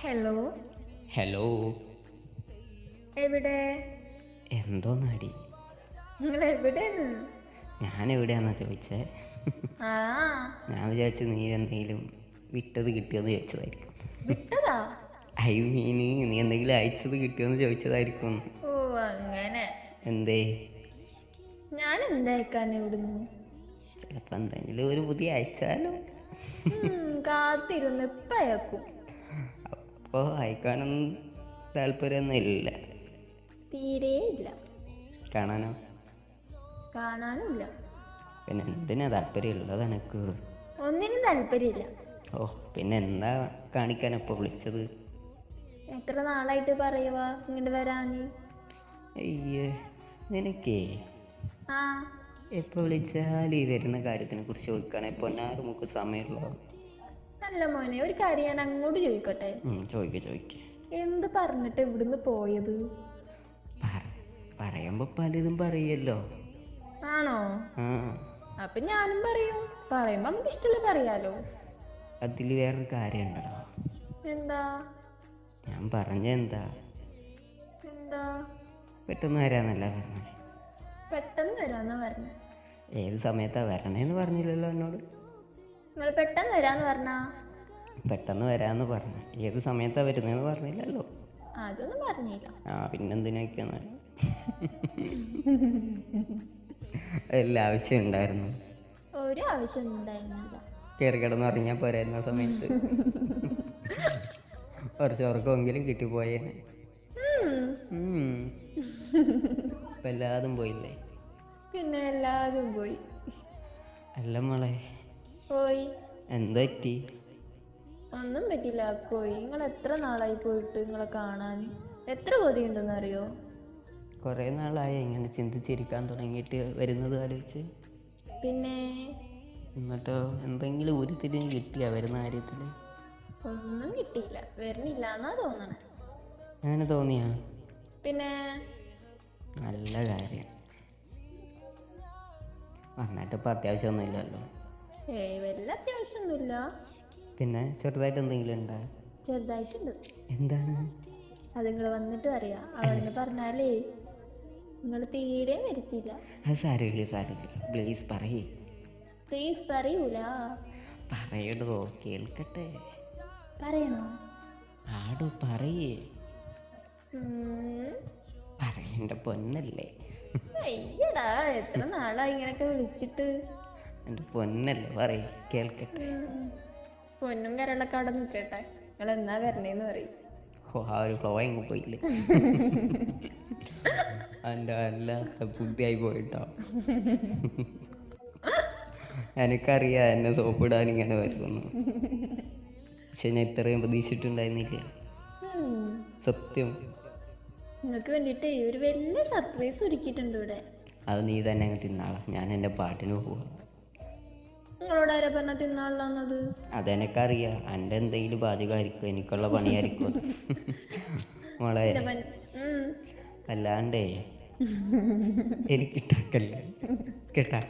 Hello hello എവിടെ? എന്തോന്നാടി? നിങ്ങൾ എവിടെയാണ് ഞാൻ എവിടെയാന്നാ ചോദിച്ചേ ഞാൻ വിചാരിച്ചു നീ എന്തെങ്കിലും വിട്ടത് കിട്ടിയെന്ന് ചോദിച്ചതായിരിക്കും. വിട്ടതാ? ഐ മീൻ നീ എന്തെങ്കിലും അയച്ചത് കിട്ടിയെന്ന് ചോദിച്ചതായിരിക്കും. ഓ അങ്ങനെ. എന്തേ? ഞാൻ എന്തായിക്കാൻ ഇവിടുന്ന്? ചിലപ്പോ എന്തെങ്കിലും ഒരു പുതിയ അയച്ചാലോ. കാത്തിരുന്ന് ഇപ്പൊ അയക്കും. അപ്പോൾ അയക്കാനൊന്നും താല്പര്യമൊന്നും ഇല്ല തീരെ ഇല്ല. കാണാനോ? കാണാനുമില്ല. പിന്നെ എന്തിനാ താല്പര്യമുള്ളത് എനക്ക്? ഒന്നിനും താല്പര്യമില്ല. ഓ പിന്നെ എന്താ കാണിക്കാൻ ഇപ്പൊ വിളിച്ചത്? എത്ര നാളായിട്ട് പറയുവാ ഇങ്ങോട്ട് വരാന്? അയ്യേ നിനക്കേ? ആ. എപ്പോ വിളിച്ചാൽ ഈ വരുന്ന കാര്യത്തിനെ കുറിച്ച് ചോദിക്കണേ പൊന്നാറ് നമുക്ക് സമയമുള്ളൂ? നല്ല മോനെ ഒരു കാര്യം ഞാൻ അങ്ങോട്ട് ചോദിക്കട്ടെ? ചോദിക്ക ചോദിക്ക. എന്ത് പറഞ്ഞിട്ട് ഇവിടുന്ന് പോയത്? പറയുമ്പോ പലതും പറയല്ലോ. ആണോ? അപ്പൊ ഞാനും പറയും. പറയുമ്പോ നമുക്ക് ഇഷ്ടമുള്ള പറയാലോ. അതിൽ വേറൊരു കാര്യം ഉണ്ടല്ലോ. എന്താ? ഞാൻ പറഞ്ഞ എന്താ? എന്താ? പെട്ടെന്ന് വരാന്നല്ല പറഞ്ഞേ. പെട്ടെന്ന് വരാന്നാ പറഞ്ഞ. ഏത് സമയത്താ വരണേന്ന് പറഞ്ഞില്ലല്ലോ എന്നോട്? നിങ്ങൾ പെട്ടെന്ന് വരാന്ന് പറഞ്ഞാ? പെട്ടെന്ന് വരാന്ന് പറഞ്ഞു. ഏത് സമയത്താ വരുന്നതെന്ന് പറഞ്ഞില്ലല്ലോ. അതൊന്നും പറഞ്ഞില്ല. ആ പിന്നെന്തിനൊക്കെയാണ്? എല്ലാ ആവശ്യം ഉണ്ടായിരുന്നു. ഒരു ആവശ്യം ഉണ്ടായിരുന്നില്ല. കയറി കിടന്നുറങ്ങിയാൽ പോരായിരുന്ന സമയത്ത്? കുറച്ച് ഉറക്കമെങ്കിലും കിട്ടിപ്പോയേനെ. ഇപ്പൊ എല്ലാതും പോയില്ലേ? പിന്നെ എല്ലാതും പോയി. അല്ല മോളെ പോയി? എന്താ പറ്റി? ഒന്നും പറ്റില്ല പോയി. നിങ്ങൾ എത്ര നാളായി പോയിട്ട് നിങ്ങളെ കാണാൻ? എത്ര കൊതിയുണ്ടെന്ന് അറിയോ കുറേ നാളായി. ഇങ്ങനെ ചിന്തിച്ചിരിക്കാൻ തുടങ്ങിയിട്ട് വരുന്നത് ആലോചിച്ച്. പിന്നെ? എന്നിട്ടോ? എന്തെങ്കിലും ഒരു തിരി കിട്ടിയാ വരുന്ന കാര്യത്തിൽ? ഒന്നും കിട്ടിയില്ല. വരുന്നില്ല എന്നാ തോന്നണേ. അങ്ങനെ തോന്നിയാ? പിന്നെ? നല്ല കാര്യം. വന്നിട്ട് അത്യാവശ്യമൊന്നുമില്ലല്ലോ. ഏയ് വല്ല അത്യാവശ്യമൊന്നുമില്ല പിന്നെ ചെറുതായിട്ട് എന്തെങ്കിലും ഉണ്ടോ? ചെറുതായിട്ടുണ്ട്. എന്താണ്? അത് നിങ്ങൾ വന്നിട്ട് അറിയാം അവിടുന്ന് പറഞ്ഞാലേ നിങ്ങൾ തീരെ വരുത്തില്ല അത് സാരമില്ല സാരമില്ല. പ്ലീസ് പറയേ. പ്ലീസ് പറയൂല. പറയടോ കേൾക്കട്ടെ. പറയണോ? ആടോ പറയേ. പറയണ്ട പൊന്നല്ലേ. അയ്യടാ എത്ര നാളായി ഇങ്ങനൊക്കെ വിളിച്ചിട്ട്. എന്റെ പൊന്നല്ലേ പറയ കേൾക്കട്ടെ. പൊന്നും കരളൊക്കെ അവിടെ നിൽക്കട്ടെ നിങ്ങൾ എന്നാ വരണേന്ന് പറയും. ഓ ആ ഒരു ഫ്ലോ എങ്ങ് പോയില്ലേ. എന്റെ വല്ലാത്ത ബുദ്ധിയായി പോയിട്ടോ. എനിക്കറിയാം എന്നെ സോപ്പിടാൻ ഇങ്ങനെ വരുമെന്ന് പക്ഷെ ഞാൻ ഇത്രയും പ്രതീക്ഷിച്ചിട്ടുണ്ടായിരുന്നില്ല. സത്യം. നിങ്ങൾക്ക് വേണ്ടിട്ട് ഒരു വലിയ സർപ്രൈസ് ഒരുക്കിയിട്ടുണ്ട് ഇവിടെ. അത് നീ തന്നെ അങ്ങ് തിന്നാളാം. ഞാൻ എന്റെ പാട്ടിന് പോവാ. നിങ്ങളോട് ആരാ പറഞ്ഞ തിന്നാളാന്നത് അതെനിക്കറിയാം. എന്റെ എന്തെങ്കിലും പാചകമായിരിക്കും എനിക്കുള്ള പണിയായിരിക്കും അത്. മോളെ അല്ലാണ്ടേ എനിക്കിട്ടാക്കല്ലേ കേട്ടാ.